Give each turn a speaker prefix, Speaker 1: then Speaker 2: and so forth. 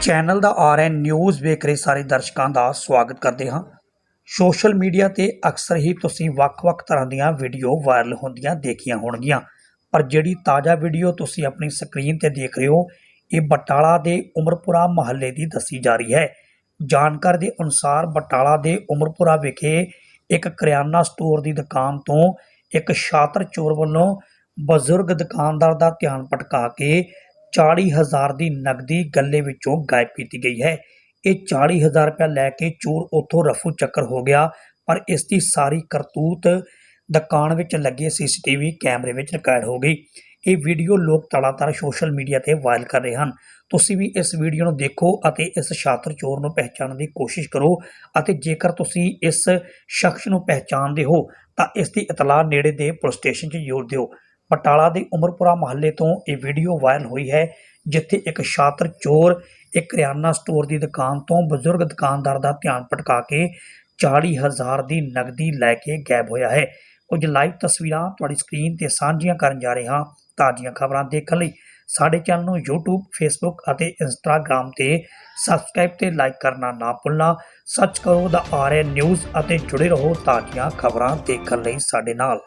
Speaker 1: Channel ਦਾ RN news ਵੇਖ ਰਹੇ ਸਾਰੇ ਦਰਸ਼ਕਾਂ ਦਾ ਸਵਾਗਤ ਕਰਦੇ ਹਾਂ। ਸੋਸ਼ਲ ਮੀਡੀਆ ਤੇ ਅਕਸਰ ਹੀ ਤੁਸੀਂ ਵੱਖ-ਵੱਖ ਤਰ੍ਹਾਂ ਦੀਆਂ ਵੀਡੀਓ ਵਾਇਰਲ ਹੁੰਦੀਆਂ ਦੇਖੀਆਂ ਹੋਣਗੀਆਂ। ਪਰ ਜਿਹੜੀ ਤਾਜ਼ਾ ਵੀਡੀਓ ਤੁਸੀਂ ਆਪਣੀ ਸਕਰੀਨ ਤੇ ਦੇਖ ਰਹੇ ਹੋ, ਇਹ ਬਟਾਲਾ ਦੇ ਉਮਰਪੁਰਾ ਮਹੱਲੇ ਦੀ ਦੱਸੀ ਜਾ ਰਹੀ ਹੈ। ਜਾਣਕਾਰੀ ਦੇ ਅਨੁਸਾਰ ਬਟਾਲਾ ਦੇ ਉਮਰਪੁਰਾ ਵਿਖੇ ਇੱਕ ਕਰਿਆਨਾ ਸਟੋਰ ਦੀ ਦੁਕਾਨ ਤੋਂ ਇੱਕ ਸ਼ਾਤਰ ਚੋਰ ਵੱਲੋਂ ਬਜ਼ੁਰਗ ਦੁਕਾਨਦਾਰ ਦਾ ਧਿਆਨ ਭਟਕਾ ਕੇ 40000 ਦੀ ਨਕਦੀ ਗੱਲੇ ਵਿੱਚੋਂ ਗਾਇਬ ਕੀਤੀ ਗਈ ਹੈ। ਇਹ 40000 ਰੁਪਏ ਲੈ ਕੇ ਚੋਰ ਉੱਥੋਂ ਰਫੂ ਚੱਕਰ ਹੋ ਗਿਆ, ਪਰ ਇਸ ਦੀ ਸਾਰੀ ਕਰਤੂਤ ਦੁਕਾਨ ਵਿੱਚ ਲੱਗੇ ਸੀਸੀਟੀਵੀ ਕੈਮਰੇ ਵਿੱਚ ਰਿਕਾਰਡ ਹੋ ਗਈ। ਇਹ ਵੀਡੀਓ ਲੋਕ ਤੜਾਤੜ ਸੋਸ਼ਲ ਮੀਡੀਆ ਤੇ ਵਾਇਰਲ ਕਰ ਰਹੇ ਹਨ। ਤੁਸੀਂ ਵੀ ਇਸ ਵੀਡੀਓ ਨੂੰ ਦੇਖੋ ਅਤੇ ਇਸ ਸ਼ਾਤਰ ਚੋਰ ਨੂੰ ਪਹਿਚਾਣਨ ਦੀ ਕੋਸ਼ਿਸ਼ ਕਰੋ ਅਤੇ ਜੇਕਰ ਤੁਸੀਂ ਇਸ ਸ਼ਖਸ ਨੂੰ ਪਹਿਚਾਣਦੇ ਹੋ, ਤਾਂ ਇਸ ਦੀ ਇਤਲਾਹ ਨੇੜੇ ਦੇ ਪੁਲਿਸ ਸਟੇਸ਼ਨ 'ਚ ਜ਼ਰੂਰ ਦਿਓ। ਬਟਾਲਾ ਦੇ ਉਮਰਪੁਰਾ ਮਹੱਲੇ ਤੋਂ ਇਹ ਵੀਡੀਓ ਵਾਇਰਲ ਹੋਈ ਹੈ ਜਿੱਥੇ ਇੱਕ ਸ਼ਾਤਰ ਚੋਰ ਇੱਕ ਕਰਿਆਨਾ ਸਟੋਰ ਦੀ ਦੁਕਾਨ ਤੋਂ ਬਜ਼ੁਰਗ ਦੁਕਾਨਦਾਰ ਦਾ ਧਿਆਨ ਭਟਕਾ ਕੇ 40000 ਦੀ ਨਕਦੀ ਲੈ ਕੇ ਗਾਇਬ ਹੋਇਆ ਹੈ। ਕੁਝ ਲਾਈਵ ਤਸਵੀਰਾਂ ਤੁਹਾਡੀ ਸਕਰੀਨ ਤੇ ਸਾਂਝੀਆਂ ਕਰਨ ਜਾ ਰਹੇ ਹਾਂ। ਤਾਜ਼ੀਆਂ ਖਬਰਾਂ ਦੇਖਣ ਲਈ ਸਾਡੇ ਚੈਨਲ ਨੂੰ YouTube, Facebook ਅਤੇ Instagram ਤੇ ਸਬਸਕ੍ਰਾਈਬ ਤੇ ਲਾਈਕ ਕਰਨਾ ਨਾ ਭੁੱਲਣਾ। ਸਰਚ ਕਰੋ ਦਾ ਆਰਐਨ ਨਿਊਜ਼ ਅਤੇ ਜੁੜੇ ਰਹੋ ਤਾਜ਼ੀਆਂ ਖਬਰਾਂ ਦੇਖਣ ਲਈ ਸਾਡੇ ਨਾਲ।